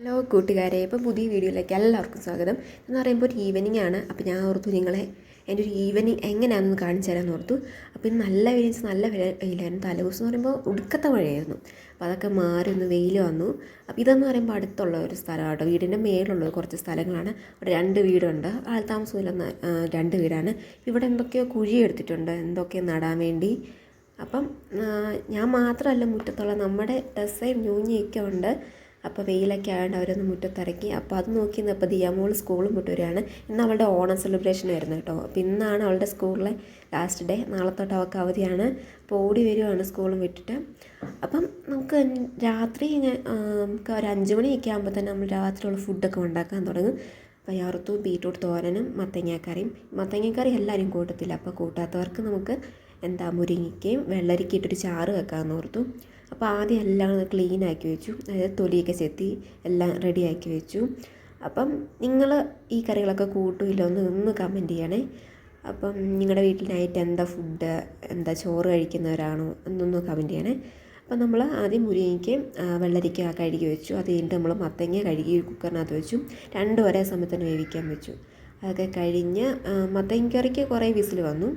Hello കൂട്ടുകാരെ ഇപ്പോൾ പുതിയ വീഡിയോയിലേക്ക് എല്ലാവർക്കും സ്വാഗതം. എന്ന് പറയുമ്പോൾ ഒരു ഈവനിങ് ആണ്. അപ്പോൾ ഞാൻ ഓർത്തു നിങ്ങളെ എന്റെ ഒരു ഈവനിങ് എങ്ങനെയാണെന്ന് കാണിച്ചു തരാമെന്ന് ഓർത്തു. അപ്പോൾ ഇന്ന് നല്ല വെയിൽ നല്ല വെയിലായിരുന്നു. തലേദിവസം എന്ന് പറയുമ്പോൾ ഉടുക്കത്തെ മഴയായിരുന്നു. അപ്പോൾ അതൊക്കെ മാറി ഒന്ന് വെയിൽ വന്നു. അപ്പോൾ ഇതെന്ന് പറയുമ്പോൾ അടുത്തുള്ള ഒരു സ്ഥലമാണ് കേട്ടോ. വീടിന്റെ മേലുള്ള കുറച്ച് സ്ഥലങ്ങളാണ്. അവിടെ രണ്ട് വീടുണ്ട്. ആൾ താമസമില്ലെന്ന രണ്ട് വീടാണ്. ഇവിടെ എന്തൊക്കെയോ കുഴി എടുത്തിട്ടുണ്ട്. എന്തൊക്കെയോ നടാൻ വേണ്ടി. അപ്പം ഞാൻ മാത്രമല്ല മുറ്റത്തുള്ള നമ്മുടെ ടെസ്സയും ഞൂഞ്ഞിയൊക്കെ ഉണ്ട്. അപ്പോൾ വെയിലൊക്കെ ആയതുകൊണ്ട് അവരൊന്ന് മുറ്റത്തിറക്കി അപ്പോൾ അത് നോക്കി നിന്നപ്പോൾ ദിയാമോൾ സ്കൂളും വിട്ട് ഇന്ന് അവളുടെ ഓണം സെലിബ്രേഷൻ ആയിരുന്നു കേട്ടോ. അപ്പോൾ ഇന്നാണ് അവളുടെ സ്കൂളിലെ ലാസ്റ്റ് ഡേ നാളെ തൊട്ട് അവൾക്ക് അവധിയാണ്. അപ്പോൾ ഓടി വരുവാണ് സ്കൂളും വിട്ടിട്ട്. അപ്പം നമുക്ക് രാത്രി നമുക്ക് ഒരു അഞ്ച് മണിയൊക്കെ ആകുമ്പോൾ തന്നെ നമ്മൾ രാത്രിയുള്ള ഫുഡൊക്കെ ഉണ്ടാക്കാൻ തുടങ്ങും. പയ്യാറത്തും ബീട്രൂട്ട് തോരനും മത്തങ്ങാക്കറിയും. മത്തങ്ങാക്കറി എല്ലാവരും കൂട്ടത്തില്ല അപ്പോൾ കൂട്ടാത്തവർക്ക് നമുക്ക് എന്താ മുരിങ്ങയ്ക്കയും വെള്ളരിക്കയിട്ടൊരു ചാറ് വെക്കാമെന്ന് ഓർത്തു. അപ്പോൾ ആദ്യം എല്ലാം ക്ലീൻ ആക്കി വെച്ചു. അതായത് തൊലിയൊക്കെ ചെത്തി എല്ലാം റെഡി ആക്കി വെച്ചു. അപ്പം നിങ്ങൾ ഈ കറികളൊക്കെ കൂട്ടുമില്ല ഒന്ന് ഒന്ന് കമന്റ് ചെയ്യണേ. അപ്പം നിങ്ങളുടെ വീട്ടിൽ നൈറ്റ് എന്താ ഫുഡ് എന്താ ചോറ് കഴിക്കുന്നവരാണോ എന്നൊന്ന് കമന്റ് ചെയ്യണേ. അപ്പം നമ്മൾ ആദ്യം മുരിങ്ങയ്ക്ക് വെള്ളരിക്ക കഴുകി വെച്ചു. അത് കഴിഞ്ഞിട്ട് നമ്മൾ മത്തങ്ങ കഴുകി കുക്കറിനകത്ത് വെച്ചു. രണ്ടും ഒരേ സമയത്ത് വേവിക്കാൻ വെച്ചു. അതൊക്കെ കഴിഞ്ഞ് മത്തങ്ങ കറിക്ക് കുറേ വിസിൽ വന്നു.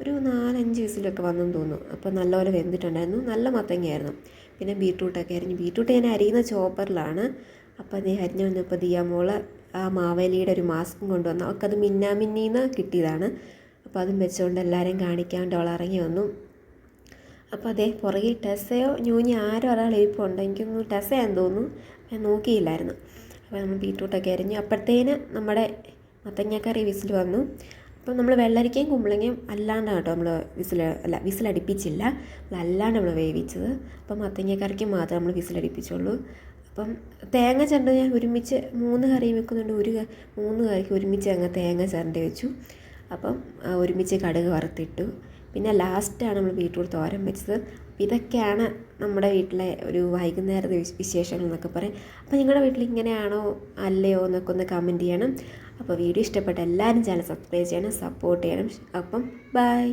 ഒരു നാലഞ്ച് വിസിലൊക്കെ വന്നെന്ന് തോന്നുന്നു. അപ്പോൾ നല്ലപോലെ വെന്തിട്ടുണ്ടായിരുന്നു. നല്ല മത്തങ്ങയായിരുന്നു. പിന്നെ ബീട്രൂട്ടൊക്കെ അരിഞ്ഞ് ബീട്രൂട്ട് ഞാൻ അരിയുന്ന ചോപ്പറിലാണ്. അപ്പോൾ അതേ അരിഞ്ഞ് വന്നപ്പോൾ ദിയാമോൾ ആ മാവേലിയുടെ ഒരു മാസ്കും കൊണ്ടുവന്നു. അവൾക്ക് അത് മിന്നാമിന്നീന്ന് കിട്ടിയതാണ്. അപ്പോൾ അതും വെച്ചുകൊണ്ട് എല്ലാവരെയും കാണിക്കാണ്ട് അവൾ ഇറങ്ങി വന്നു. അപ്പോൾ അതേ പുറകെ ടെസ്സയോ ഞൂഞ്ഞി ആരോ ഒരാൾ ഇരിപ്പുണ്ട്. എനിക്കൊന്നും ടെസ്സയാന്ന് തോന്നുന്നു. ഞാൻ നോക്കിയില്ലായിരുന്നു. അപ്പോൾ നമ്മൾ ബീട്രൂട്ടൊക്കെ അരിഞ്ഞു അപ്പോഴത്തേന് നമ്മുടെ മത്തങ്ങക്കറി വിസിൽ വന്നു. അപ്പോൾ നമ്മൾ വെള്ളരിക്കയും കുമ്പളങ്ങയും അല്ലാണ്ടാണ് കേട്ടോ നമ്മൾ വിസിൽ അല്ല വിസിലടിപ്പിച്ചില്ല അല്ലാണ്ട് നമ്മൾ വേവിച്ചത്. അപ്പം മത്തങ്ങക്കറിക്ക് മാത്രം നമ്മൾ വിസിലടിപ്പിച്ചുള്ളൂ അപ്പം തേങ്ങ ചിരണ്ട ഞാൻ ഒരുമിച്ച് മൂന്ന് കറി വെക്കുന്നുണ്ട്. ഒരു മൂന്ന് കറിക്ക് ഒരുമിച്ച് അങ്ങ് തേങ്ങ ചിരണ്ട വെച്ചു. അപ്പം ഒരുമിച്ച് കടുക് വറുത്തിട്ടു. പിന്നെ ലാസ്റ്റാണ് നമ്മൾ ബീട്രൂട്ട് തോരൻ വെച്ചത്. ഇതൊക്കെയാണ് നമ്മുടെ വീട്ടിലെ ഒരു വൈകുന്നേരത്തെ വിശ്- വിശേഷങ്ങൾ എന്നൊക്കെ പറയും. അപ്പോൾ നിങ്ങളുടെ വീട്ടിൽ ഇങ്ങനെയാണോ അല്ലയോ എന്നൊക്കെ ഒന്ന് കമന്റ് ചെയ്യണം. അപ്പോൾ വീഡിയോ ഇഷ്ടപ്പെട്ട എല്ലാവരും ചാനൽ സബ്സ്ക്രൈബ് ചെയ്യണം സപ്പോർട്ട് ചെയ്യണം അപ്പം ബൈ